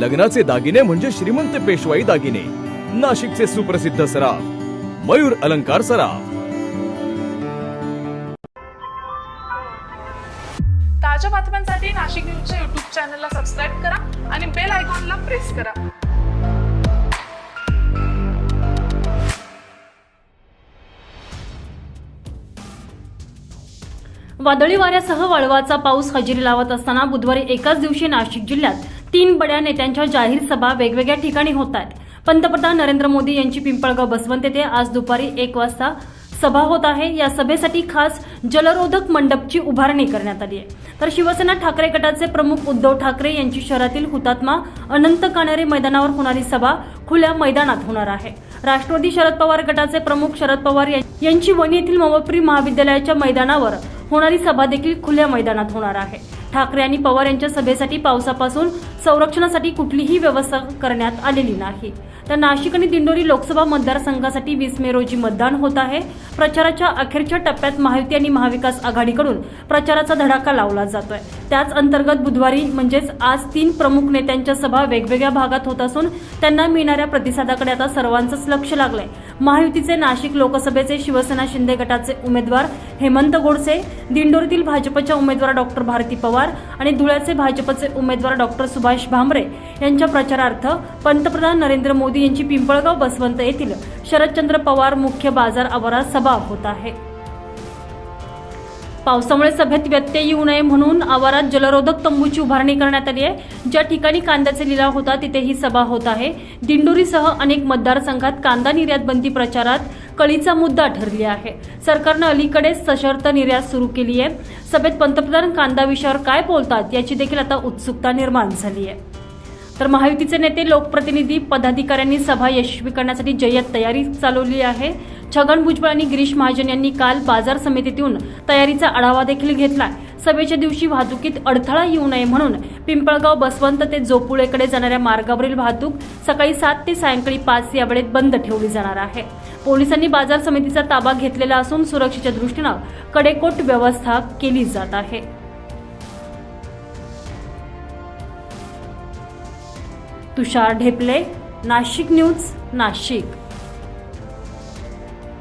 लग्नाचे दागिने म्हणजे श्रीमंत पेशवाई दागिने. नाशिकचे सुप्रसिद्ध सराफ मयूर अलंकार सराफ. ताज्या बातम्यांसाठी नाशिक न्यूजच्या युट्यूब चॅनलला सबस्क्राईब करा आणि बेल आयकॉनला प्रेस करा. वादळी वाऱ्यासह वळवाचा पाऊस हजेरी लावत असताना बुधवारी एकाच दिवशी नाशिक जिल्ह्यात तीन बड्या नेत्यांच्या जाहीर सभा वेगवेगळ्या ठिकाणी होत आहेत. पंतप्रधान नरेंद्र मोदी यांची पिंपळगाव बसवंत येथे आज दुपारी एक वाजता सभा होत आहे. या सभेसाठी खास जलरोधक मंडपची उभारणी करण्यात आली आहे. तर शिवसेना ठाकरे गटाचे प्रमुख उद्धव ठाकरे यांची शहरातील हुतात्मा अनंत कानेरे मैदानावर होणारी सभा खुल्या मैदानात होणार आहे. राष्ट्रवादी शरद पवार गटाचे प्रमुख शरद पवार यांची वणी येथील मवप्री महाविद्यालयाच्या मैदानावर होणारी सभा देखील खुल्या मैदानात होणार आहे. ठाकरे आणि पवार यांच्या सभेसाठी पावसापासून संरक्षणासाठी कुठलीही व्यवस्था करण्यात आलेली नाही. तर नाशिक आणि दिंडोरी लोकसभा मतदारसंघासाठी वीस मे रोजी मतदान होत आहे. प्रचाराच्या अखेरच्या टप्प्यात महायुती आणि महाविकास आघाडीकडून प्रचाराचा धडाका लावला जातोय. त्याच अंतर्गत बुधवारी म्हणजेच आज तीन प्रमुख नेत्यांच्या सभा वेगवेगळ्या भागात होत असून त्यांना मिळणाऱ्या प्रतिसादाकडे आता सर्वांचंच लक्ष लागलंय. महायुतीचे नाशिक लोकसभेचे शिवसेना शिंदे गटाचे उमेदवार हेमंत गोडसे दिंडोरीतील भाजपच्या उमेदवार डॉक्टर भारती पवार आणि धुळ्याचे भाजपचे उमेदवार डॉक्टर सुभाष भामरे यांच्या प्रचारार्थ पंतप्रधान नरेंद्र मोदी यांची पिंपळगाव बसवंत येथील शरदचंद्र पवार मुख्य बाजार आवारात सभा होत आहे. पावसामुळे सभेत व्यत्यय येऊ नये म्हणून आवारात जलरोधक तंबूची उभारणी करण्यात आली आहे. ज्या ठिकाणी कांद्याचे लिलाव होता तिथे ही सभा होत आहे. दिंडोरीसह अनेक मतदारसंघात कांदा निर्यात बंदी प्रचारात कळीचा मुद्दा ठरली आहे. सरकारनं अलीकडेच सशर्त निर्यात सुरू केली आहे. सभेत पंतप्रधान कांदा विषयावर काय बोलतात याची देखील आता उत्सुकता निर्माण झाली आहे. तर महायुतीचे नेते लोकप्रतिनिधी पदाधिकाऱ्यांनी सभा यशस्वी करण्यासाठी जय्यत तयारी चालवली आहे. छगन भुजबळ आणि गिरीश महाजन यांनी काल बाजार समितीतून तयारीचा आढावा देखील घेतला सभेच्या दिवशी वाहतुकीत अडथळा येऊ नये म्हणून पिंपळगाव बसवंत ते जोपुळेकडे जाणाऱ्या मार्गावरील वाहतूक सकाळी सात ते सायंकाळी पाच या वेळेत बंद ठेवली जाणार आहे. पोलिसांनी बाजार समितीचा ताबा घेतलेला असून सुरक्षेच्या दृष्टीनं कडेकोट व्यवस्था केली जात आहे. तुषार ढेपले नाशिक न्यूज नाशिक.